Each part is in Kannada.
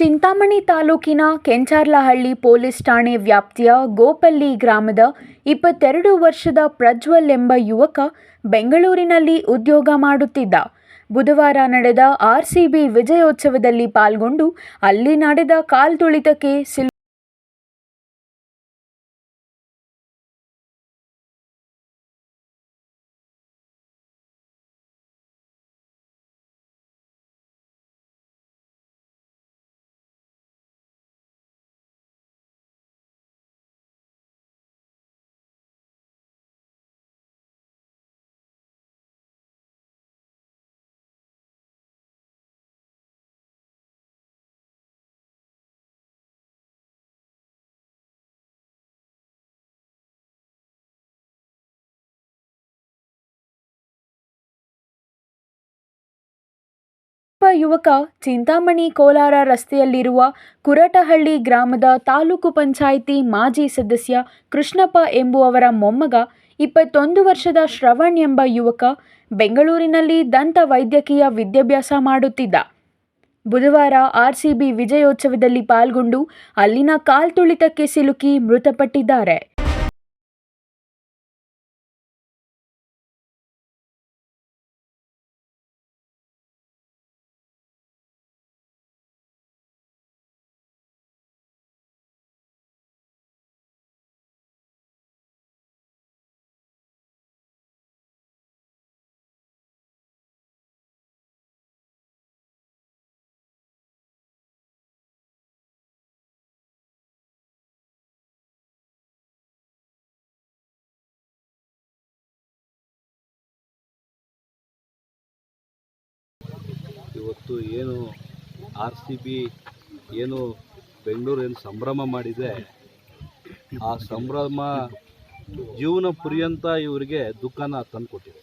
ಚಿಂತಾಮಣಿ ತಾಲೂಕಿನ ಕೆಂಚಾರ್ಲಹಳ್ಳಿ ಪೊಲೀಸ್ ಠಾಣೆ ವ್ಯಾಪ್ತಿಯ ಗೋಪಲ್ಲಿ ಗ್ರಾಮದ ಇಪ್ಪತ್ತೆರಡು ವರ್ಷದ ಪ್ರಜ್ವಲ್ ಎಂಬ ಯುವಕ ಬೆಂಗಳೂರಿನಲ್ಲಿ ಉದ್ಯೋಗ ಮಾಡುತ್ತಿದ್ದ. ಬುಧವಾರ ನಡೆದ ಆರ್ಸಿಬಿ ವಿಜಯೋತ್ಸವದಲ್ಲಿ ಪಾಲ್ಗೊಂಡು ಅಲ್ಲಿ ನಡೆದ ಕಾಲ್ತುಳಿತಕ್ಕೆ ಸಿಲ್ ಯುವಕ ಚಿಂತಾಮಣಿ ಕೋಲಾರ ರಸ್ತೆಯಲ್ಲಿರುವ ಕುರಟಹಳ್ಳಿ ಗ್ರಾಮದ ತಾಲೂಕು ಪಂಚಾಯಿತಿ ಮಾಜಿ ಸದಸ್ಯ ಕೃಷ್ಣಪ್ಪ ಎಂಬುವವರ ಮೊಮ್ಮಗ ಇಪ್ಪತ್ತೊಂದು ವರ್ಷದ ಶ್ರವಣ್ ಎಂಬ ಯುವಕ ಬೆಂಗಳೂರಿನಲ್ಲಿ ದಂತ ವೈದ್ಯಕೀಯ ವಿದ್ಯಾಭ್ಯಾಸ ಮಾಡುತ್ತಿದ್ದ. ಬುಧವಾರ ಆರ್ಸಿಬಿ ವಿಜಯೋತ್ಸವದಲ್ಲಿ ಪಾಲ್ಗೊಂಡು ಅಲ್ಲಿನ ಕಾಲ್ತುಳಿತಕ್ಕೆ ಸಿಲುಕಿ ಮೃತಪಟ್ಟಿದ್ದಾರೆ. ಇವತ್ತು ಏನು ಆರ್ ಸಿ ಬಿ ಏನು ಬೆಂಗಳೂರು ಏನು ಸಂಭ್ರಮ ಮಾಡಿದೆ ಆ ಸಂಭ್ರಮ ಜೀವನ ಪರ್ಯಂತ ಇವರಿಗೆ ದುಃಖನ ತಂದುಕೊಟ್ಟಿದೆ.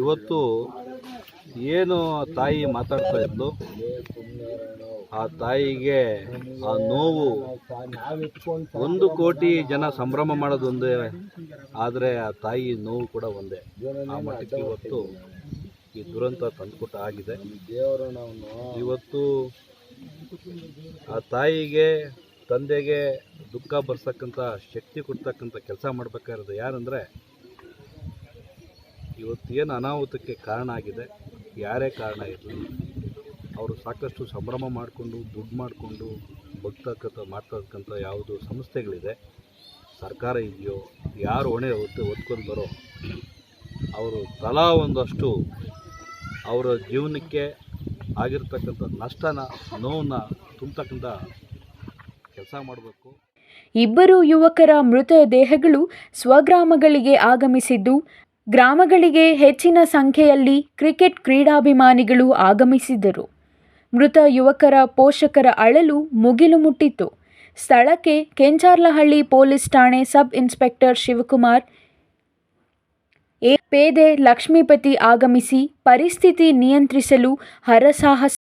ಇವತ್ತು ಏನು ತಾಯಿ ಮಾತಾಡ್ತಾ ಇದ್ಲು? ಆ ತಾಯಿಗೆ ಆ ನೋವು ಒಂದು ಕೋಟಿ ಜನ ಸಂಭ್ರಮ ಮಾಡೋದೊಂದೇ ಆದರೆ ಆ ತಾಯಿ ನೋವು ಕೂಡ ಒಂದೇ. ಆ ಮಟ್ಟಕ್ಕೆ ಇವತ್ತು ಈ ದುರಂತ ತಂದುಕೊಟ್ಟ ಆಗಿದೆ. ಇವತ್ತು ಆ ತಾಯಿಗೆ ತಂದೆಗೆ ದುಃಖ ಬರ್ಸಕ್ಕಂಥ ಶಕ್ತಿ ಕೊಡ್ತಕ್ಕಂಥ ಕೆಲಸ ಮಾಡಬೇಕಾಗಿರೋದು ಯಾರಂದರೆ ಇವತ್ತು ಏನು ಅನಾಹುತಕ್ಕೆ ಕಾರಣ ಆಗಿದೆ ಯಾರೇ ಕಾರಣ ಇರಲಿ ಅವರು ಸಾಕಷ್ಟು ಸಂಭ್ರಮ ಮಾಡಿಕೊಂಡು ದುಡ್ಡು ಮಾಡಿಕೊಂಡು ಬಗ್ತಕ್ಕಂಥ ಮಾಡ್ತಕ್ಕಂಥ ಯಾವುದು ಸಂಸ್ಥೆಗಳಿದೆ ಸರ್ಕಾರ ಇದೆಯೋ ಯಾರು ಹೊಣೆ ಹೊತ್ತು ಹೊತ್ಕೊಂಡು ಬರೋ ಅವರು ತಲಾ ಒಂದಷ್ಟು ಅವರ ಜೀವನಕ್ಕೆ ಆಗಿರ್ತಕ್ಕಂಥ ನಷ್ಟನ ನೋವನ್ನ ತುಂಬತಕ್ಕಂಥ ಕೆಲಸ ಮಾಡಬೇಕು. ಇಬ್ಬರು ಯುವಕರ ಮೃತ ದೇಹಗಳು ಸ್ವಗ್ರಾಮಗಳಿಗೆ ಆಗಮಿಸಿದ್ದು, ಗ್ರಾಮಗಳಿಗೆ ಹೆಚ್ಚಿನ ಸಂಖ್ಯೆಯಲ್ಲಿ ಕ್ರಿಕೆಟ್ ಕ್ರೀಡಾಭಿಮಾನಿಗಳು ಆಗಮಿಸಿದರು ಮೃತ ಯುವಕರ ಪೋಷಕರ ಅಳಲು ಮುಗಿಲು ಮುಟ್ಟಿತು ಸ್ಥಳಕ್ಕೆ ಕೆಂಚಾರ್ಲಹಳ್ಳಿ ಪೊಲೀಸ್ ಠಾಣೆ ಸಬ್ ಇನ್ಸ್ಪೆಕ್ಟರ್ ಶಿವಕುಮಾರ್ ಪೇದೆ ಲಕ್ಷ್ಮೀಪತಿ ಆಗಮಿಸಿ ಪರಿಸ್ಥಿತಿ ನಿಯಂತ್ರಿಸಲು ಹರಸಾಹಸ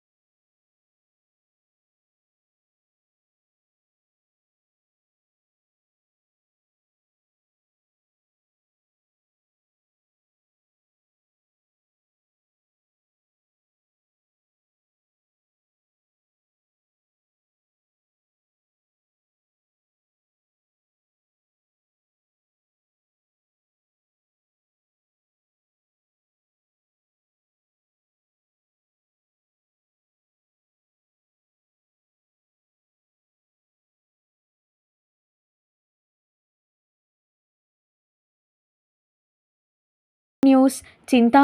न्यूज़ चिंता